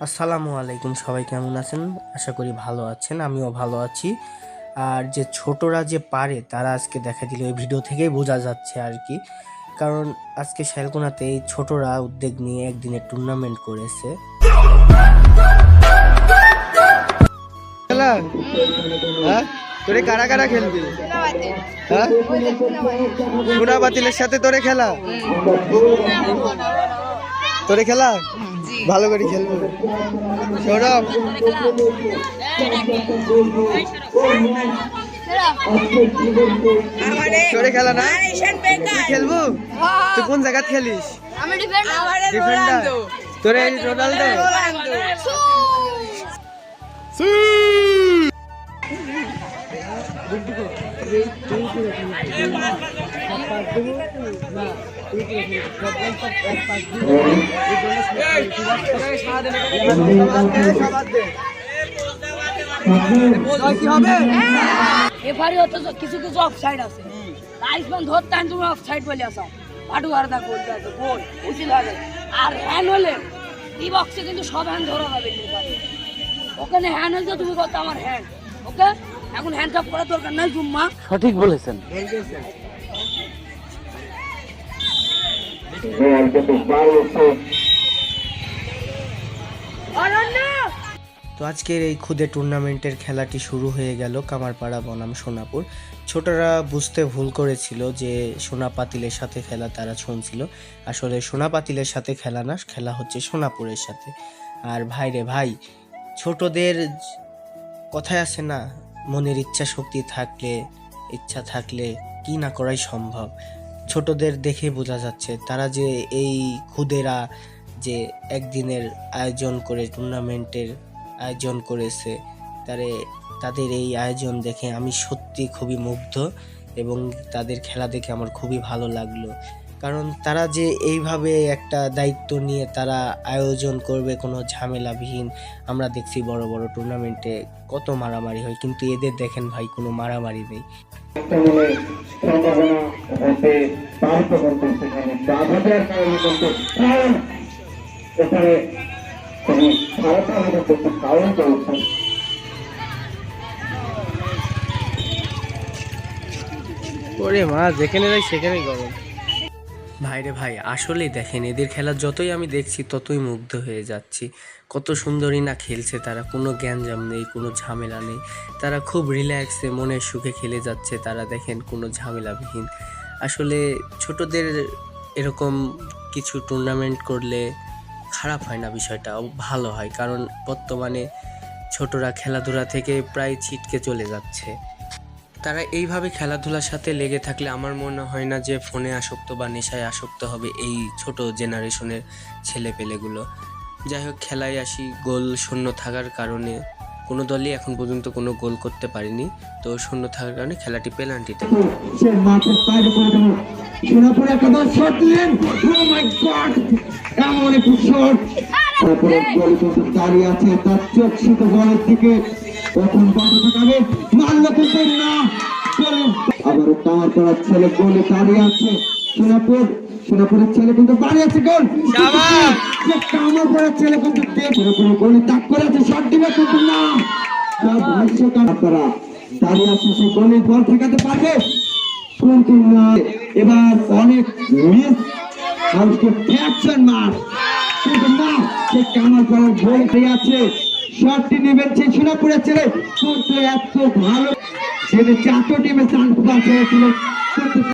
আসসালামু আলাইকুম সবাই কেমন আছেন? আশা করি ভালো আছেন আমিও ভালো আছি। আর যে ছোটরা যে পারে তারা আজকে দেখা দিল এই ভিডিও থেকেই বোঝা যাচ্ছে আর কি। কারণ আজকে শ্যালকোনাতে এই ছোটরা উদ্যোগ নিয়ে একদিনের টুর্নামেন্ট করেছে। খেলা হ্যাঁ? তোরে কারা কারা খেলবি? হ্যাঁ? গুনা বাতিলের সাথে তোরে খেলা? তোরে খেলা? ভালো করে খেলব। সৌরভ। তোরে খেলা না খেলব? তুই কোন জায়গায় খেলিস? ডিফেন্ডার তোরে এফারি তো কিছু কিছু অফসাইড আছে। আইসমান ধরতে আন তুমি অফসাইড বলে আসো পাটু হারদা আছে গোল উচিত হবে আর হ্যান্ড হলে এই বক্সে কিন্তু সব হ্যান্ড ধরা হবে। ওখানে হ্যান্ড হলে তুমি করতে আমার হ্যান্ড ওকে এখন হ্যান্ড কাপ করার দরকার নাই, জুম্মা। তো আজকের এই খুদে টুর্নামেন্টের খেলাটি শুরু হয়ে গেল কামারপাড়া বনাম সোনাপুর। ছোটরা বুঝতে ভুল করেছিল যে সোনা পাতিলের সাথে খেলা তারা শুনছিল। আসলে সোনা পাতিলের সাথে খেলা না, খেলা হচ্ছে সোনাপুরের সাথে। আর ভাই রে ভাই, ছোটদের কথায় আছে না, মনের ইচ্ছা শক্তি থাকলে, ইচ্ছা থাকলে কি না করাই সম্ভব? ছোটদের দেখে বোঝা যাচ্ছে। তারা যে এই খুদেরা যে একদিনের আয়োজন করে টুর্নামেন্টের আয়োজন করেছে, তারে, তাদের এই আয়োজন দেখে আমি সত্যি খুবই মুগ্ধ এবং তাদের খেলা দেখে আমার খুবই ভালো লাগল। কারণ তারা যে এইভাবে একটা দায়িত্ব নিয়ে তারা আয়োজন করবে কোনো ঝামেলাবিহীন, আমরা দেখছি বড় বড় টুর্নামেন্টে কত মারামারি হয় কিন্তু এদের দেখেন ভাই কোনো মারামারি নেই। ওরে মা যেখানে যাই সেখানেই গরম। ভাইরে ভাই, আসলেই দেখেন, এদের খেলা যতই আমি দেখছি, ততই মুগ্ধ হয়ে যাচ্ছি। কত সুন্দরই না খেলছে তারা, কোনো জ্ঞানজাম নেই, কোনো ঝামেলা নেই। তারা খুব রিল্যাক্সে মনের সুখে খেলে যাচ্ছে, তারা দেখেন কোনো ঝামেলাবিহীন। আসলে ছোটদের এরকম কিছু টুর্নামেন্ট করলে খারাপ হয় না বিষয়টা, ভালো হয়। কারণ বর্তমানে ছোটরা খেলাধুলা থেকে প্রায় ছিটকে চলে যাচ্ছে। তারা এইভাবে খেলাধুলার সাথে লেগে থাকলে আমার মনে হয় না যে ফোনে আসক্ত বা নেশায় আসক্ত হবে এই ছোট জেনারেশনের ছেলে পেলেগুলো যাই হোক খেলায় আসি গোল শূন্য থাকার কারণে কোনো দলই এখন পর্যন্ত কোনো গোল করতে পারেনি। তো শূন্য থাকার কারণে খেলাটি পেনাল্টিতে। এমন একটি শট। তারপরে গোল দাঁড়িয়ে আছে তার চোখ ছিল বলের দিকে। প্রথম বন্ধ থাকাবে মারলো কিন্তু না। গোলে আবারও কামার করার ছেলে গোলে দাঁড়িয়ে আছে। সোনাপুর সোনাপুরের ছেলে কিন্তু দাঁড়িয়ে আছে গোল। যে কামার করার ছেলে কিন্তু সোনাপুরের গোলে তাক করে আছে শট দিবে কিন্তু না। আপনারা দাঁড়িয়ে আছে সেই গোলের বল ঠেকাতে পারবে। কিন্তু না এবার অনেক মিস আজকে ফ্যাকশন মার। কিন্তু না সে কামাল করার গোল আছে। শটটি সেই সোনাপুরের ছেলে। এত ভালো। ছেলে চারটো টিমে চান্স পাচ্ছে